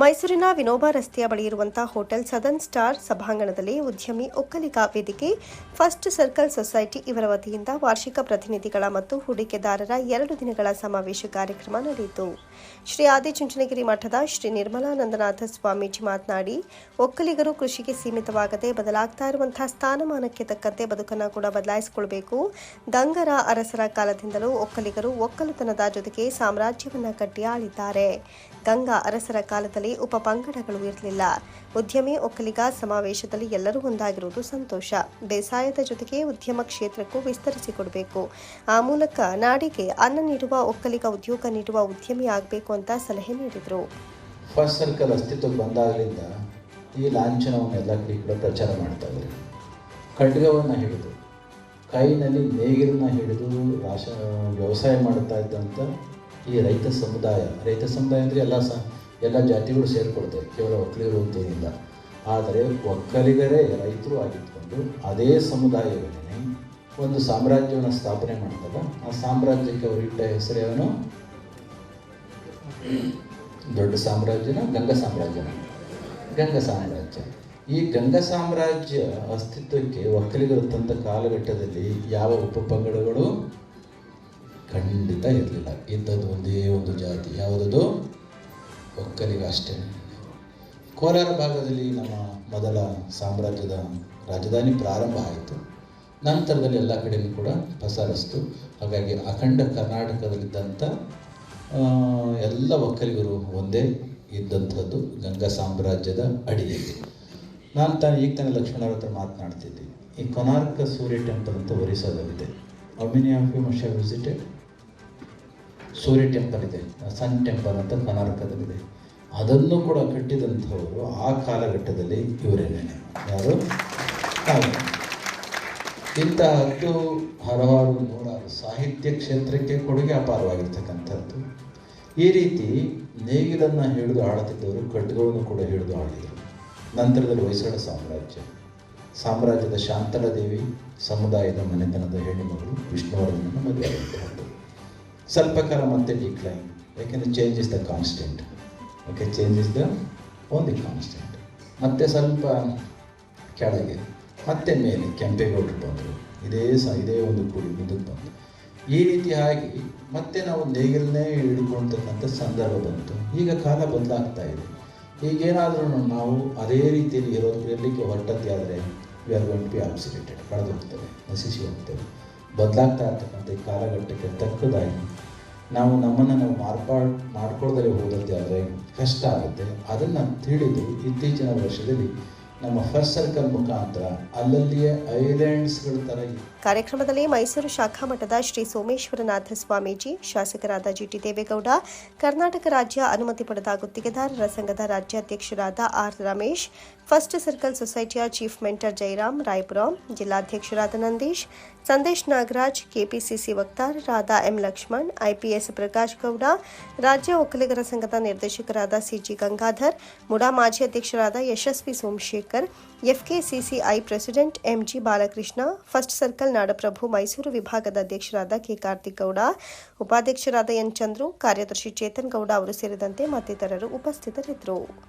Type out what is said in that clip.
ಮೈಸೂರಿನ ವಿನೋಬಾ ರಸ್ತೆಯ ಬಳಿ ಇರುವಂತಹ ಹೋಟೆಲ್ ಸದನ್ ಸ್ಟಾರ್ ಸಭಾಂಗಣದಲ್ಲಿ ಉದ್ಯಮಿ ಒಕ್ಕಲಿಗ ವೇದಿಕೆ, ಫಸ್ಟ್ ಸರ್ಕಲ್ ಸೊಸೈಟಿ ಇವರ ವತಿಯಿಂದ ವಾರ್ಷಿಕ ಪ್ರತಿನಿಧಿಗಳ ಮತ್ತು ಹೂಡಿಕೆದಾರರ ಎರಡು ದಿನಗಳ ಸಮಾವೇಶ ಕಾರ್ಯಕ್ರಮ ನಡೆಯಿತು. ಶ್ರೀ ಆದಿಚುಂಚನಗಿರಿ ಮಠದ ಶ್ರೀ ನಿರ್ಮಲಾನಂದನಾಥ ಸ್ವಾಮೀಜಿ ಮಾತನಾಡಿ, ಒಕ್ಕಲಿಗರು ಕೃಷಿಗೆ ಸೀಮಿತವಾಗದೆ ಬದಲಾಗ್ತಾ ಇರುವಂತಹ ಸ್ಥಾನಮಾನಕ್ಕೆ ತಕ್ಕಂತೆ ಬದುಕನ್ನು ಕೂಡ ಬದಲಾಯಿಸಿಕೊಳ್ಬೇಕು. ದಂಗರ ಅರಸರ ಕಾಲದಿಂದಲೂ ಒಕ್ಕಲಿಗರು ಒಕ್ಕಲುತನದ ಜೊತೆಗೆ ಸಾಮ್ರಾಜ್ಯವನ್ನು ಕಟ್ಟಿ ಆಳಿದ್ದಾರೆ. ಗಂಗಾ ಅರಸರ ಕಾಲದಲ್ಲಿ ಉಪಪಂಗಡಗಳು ಇರಲಿಲ್ಲ. ಉದ್ಯಮಿ ಒಕ್ಕಲಿಗ ಸಮಾವೇಶದಲ್ಲಿ ಎಲ್ಲರೂ ಒಂದಾಗಿರುವುದು ಸಂತೋಷ. ಬೇಸಾಯದ ಜೊತೆಗೆ ಉದ್ಯಮ ಕ್ಷೇತ್ರಕ್ಕೂ ವಿಸ್ತರಿಸಿಕೊಡಬೇಕು ಆ ಮೂಲಕ ನಾಡಿಗೆ ಅನ್ನ ನೀಡುವ, ಒಕ್ಕಲಿಗ ಉದ್ಯೋಗ ನೀಡುವ ಉದ್ಯಮಿ ಆಗಬೇಕು ಅಂತ ಸಲಹೆ ನೀಡಿದರು. ಫಸ್ಟ್ ಸರ್ಕಲ್ ಅಸ್ತಿತ್ವಕ್ಕೆ ಬಂದಾಗಲಿಂದ ಈ ಲಾಂಛನವನ್ನು ಎಲ್ಲ ಕಡೆ ಕೂಡ ಪ್ರಚಾರ ಮಾಡ್ತಾ ಇದ್ದಾರೆ. ಖಡ್ಗವನ್ನು ಹಿಡಿದು, ಕೈನಲ್ಲಿ ನೇಗಿಲನ್ನ ಹಿಡಿದು ರಾಶ ವ್ಯವಸಾಯ ಮಾಡ್ತಾ ಇದ್ದಂಥ ಈ ರೈತ ಸಮುದಾಯ ರೈತ ಸಮುದಾಯ ಅಂದರೆ ಎಲ್ಲ ಸ ಎಲ್ಲ ಜಾತಿಗಳು ಸೇರಿಕೊಳ್ತವೆ. ಕೇವಲ ಒಕ್ಕಲಿಗರು ಅಂತೇನಿಲ್ಲ. ಆದರೆ ಒಕ್ಕಲಿಗರೇ ರೈತರು ಆಗಿದ್ಕೊಂಡು ಅದೇ ಸಮುದಾಯವನ್ನೇ ಒಂದು ಸಾಮ್ರಾಜ್ಯವನ್ನು ಸ್ಥಾಪನೆ ಮಾಡ್ತಾರೆ ಆ ಸಾಮ್ರಾಜ್ಯಕ್ಕೆ ಅವರಿಟ್ಟ ಹೆಸರೇವನು ದೊಡ್ಡ ಸಾಮ್ರಾಜ್ಯನ ಗಂಗಾ ಸಾಮ್ರಾಜ್ಯನ. ಗಂಗಾ ಸಾಮ್ರಾಜ್ಯ. ಈ ಗಂಗಾ ಸಾಮ್ರಾಜ್ಯ ಅಸ್ತಿತ್ವಕ್ಕೆ ಒಕ್ಕಲಿಗರು ತಂದ ಕಾಲಘಟ್ಟದಲ್ಲಿ ಯಾವ ಉಪಪಂಗಡಗಳು ಖಂಡಿತ ಇರಲಿಲ್ಲ. ಇದ್ದದ್ದು ಒಂದೇ ಒಂದು ಜಾತಿ. ಯಾವುದದು? ಒಕ್ಕಲಿಗ ಅಷ್ಟೇ. ಕೋಲಾರ ಭಾಗದಲ್ಲಿ ನಮ್ಮ ಮೊದಲ ಸಾಮ್ರಾಜ್ಯದ ರಾಜಧಾನಿ ಪ್ರಾರಂಭ ಆಯಿತು. ನಂತರದಲ್ಲಿ ಎಲ್ಲ ಕಡೆಯೂ ಕೂಡ ಪಸರಿಸ್ತು. ಹಾಗಾಗಿ ಅಖಂಡ ಕರ್ನಾಟಕದಲ್ಲಿದ್ದಂಥ ಎಲ್ಲ ಒಕ್ಕಲಿಗರು ಒಂದೇ ಇದ್ದಂಥದ್ದು ಗಂಗಾ ಸಾಮ್ರಾಜ್ಯದ ಅಡಿಯಲ್ಲಿ ನಾನು ತಾನು ಈಗ ತಾನೇ ಲಕ್ಷ್ಮಣರ ಹತ್ರ ಮಾತನಾಡ್ತಿದ್ದೆ. ಈ ಕೊನಾರ್ಕ ಸೂರ್ಯ ಟೆಂಪಲ್ ಅಂತ ಒರಿಸ್ಸಾದಲ್ಲಿದೆ. Amino of you must visited Surya temple ಇದೆ ಸನ್ ಟೆಂಪಲ್ ಅಂತ ಕರ್ನಾಟಕದಲ್ಲಿದೆ ಅದನ್ನು ಕೂಡ ಕಟ್ಟಿದಂಥವರು ಆ ಕಾಲಘಟ್ಟದಲ್ಲಿ ಇವರೇನೇನೆ ಯಾರು? ಇಂತಹ ಹತ್ತು ಹಲವಾರು ನೂರಾರು ಸಾಹಿತ್ಯ ಕ್ಷೇತ್ರಕ್ಕೆ ಕೊಡುಗೆ ಅಪಾರವಾಗಿರ್ತಕ್ಕಂಥದ್ದು. ಈ ರೀತಿ ನೇಗಿಲನ್ನು ಹಿಡಿದು ಆಡುತ್ತಿದ್ದವರು ಕಟ್ಟುಗಳನ್ನು ಕೂಡ ಹಿಡಿದು ಆಡಿದರು ನಂತರದಲ್ಲಿ ಹೊಯ್ಸಳ ಸಾಮ್ರಾಜ್ಯ. ಸಾಮ್ರಾಜ್ಯದ ಶಾಂತಲಾ ದೇವಿ, ಸಮುದಾಯದ ಮನೆತನದ ಹೆಣ್ಣುಮಗಳು ವಿಷ್ಣುವರ್ಧನನ್ನು ಮದುವೆಯಾದಂತಹದ್ದು ಸ್ವಲ್ಪ ಕಾಲ ಮತ್ತೆ ಡಿಕ್ಲೈನ್ ಯಾಕೆಂದರೆ change is the constant okay change is the only constant ಮತ್ತೆ ಸ್ವಲ್ಪ ಕೆಳಗೆ, ಮತ್ತೆ ಮೇಲೆ ಕೆಂಪೇಗೌಡರು ಬಂದರು. ಇದೇ ಸ, ಇದೇ ಒಂದು ಕುಡಿ ಮುಂದಕ್ಕೆ ಬಂತು ಈ ರೀತಿಯಾಗಿ ಮತ್ತೆ ನಾವು ನೇಗಿಲನ್ನೇ ಹಿಡ್ಕೊಳ್ತಕ್ಕಂಥ ಸಂದರ್ಭ ಬಂತು. ಈಗ ಕಾಲ ಬದಲಾಗ್ತಾ ಇದೆ. ಈಗೇನಾದರೂ ನಾವು ಅದೇ ರೀತಿಯಲ್ಲಿ ಇರೋದು ಇರಲಿಕ್ಕೆ ಹೊರಟದ್ದೇ ಆದರೆ we are going be obsoleted ಕಳೆದು ಹೋಗ್ತೇವೆ ನಶಿಸಿ ಹೋಗ್ತೇವೆ ಬದಲಾಗ್ತಾ ಇರ್ತಕ್ಕಂಥ ಈ ಕಾಲಘಟ್ಟಕ್ಕೆ ತಕ್ಕದಾಗಿ ನಾವು ನಮ್ಮನ್ನು ನಾವು ಮಾರ್ಪಾಡ್ ಮಾಡ್ಕೊಳ್ದಲೇ ಹೋದಂತೆ ಆದರೆ ಕಷ್ಟ ಆಗುತ್ತೆ. ಅದನ್ನು ತಿಳಿದು ಇತ್ತೀಚಿನ ವರ್ಷದಲ್ಲಿ ನಮ್ಮ ಫಸ್ಟ್ ಸರ್ಕಲ್ ಮುಖಾಂತರ ಕಾರ್ಯಕ್ರಮದಲ್ಲಿ ಮೈಸೂರು ಶಾಖಾ ಮಠದ ಶ್ರೀ ಸೋಮೇಶ್ವರನಾಥ ಸ್ವಾಮೀಜಿ, ಶಾಸಕರಾದ ಜಿಟಿ ದೇವೇಗೌಡ, ಕರ್ನಾಟಕ ರಾಜ್ಯ ಅನುಮತಿ ಪಡೆದ ಗುತ್ತಿಗೆದಾರರ ಸಂಘದ ರಾಜ್ಯಾಧ್ಯಕ್ಷರಾದ ಆರ್. ರಮೇಶ್, ಫಸ್ಟ್ ಸರ್ಕಲ್ ಸೊಸೈಟಿಯ ಚೀಫ್ ಮೆಂಟರ್ ಜೈರಾಮ್ ರಾಯ್ಪುರ, ಜಿಲ್ಲಾಧ್ಯಕ್ಷರಾದ ನಂದೀಶ್, ಸಂದೇಶ್ ನಾಗರಾಜ್, ಕೆಪಿಸಿಸಿ ವಕ್ತಾರರಾದ ಎಂ. ಲಕ್ಷ್ಮಣ್ ಐಪಿಎಸ್ ಪ್ರಕಾಶ್ ಗೌಡ, ರಾಜ್ಯ ಒಕ್ಕಲಿಗರ ಸಂಘದ ನಿರ್ದೇಶಕರಾದ ಸಿಜಿ ಗಂಗಾಧರ್, ಮುಡಾ ಮಾಜಿ ಅಧ್ಯಕ್ಷರಾದ Yashaswi Somashekhar FKCCI president MG Balakrishna first circle Nadaprabhu Mysuru ವಿಭಾಗದ ಅಧ್ಯಕ್ಷರಾದ ಕೆ ಕಾರ್ತಿಕ್ ಗೌಡ ಉಪಾಧ್ಯಕ್ಷರಾದ ಎನ್ ಚಂದ್ರು, ಕಾರ್ಯದರ್ಶಿ ಚೇತನ್ ಗೌಡ ಅವರು ಸೇರಿದಂತೆ ಮತ್ತಿತರರು ಉಪಸ್ಥಿತರಿದ್ದರು.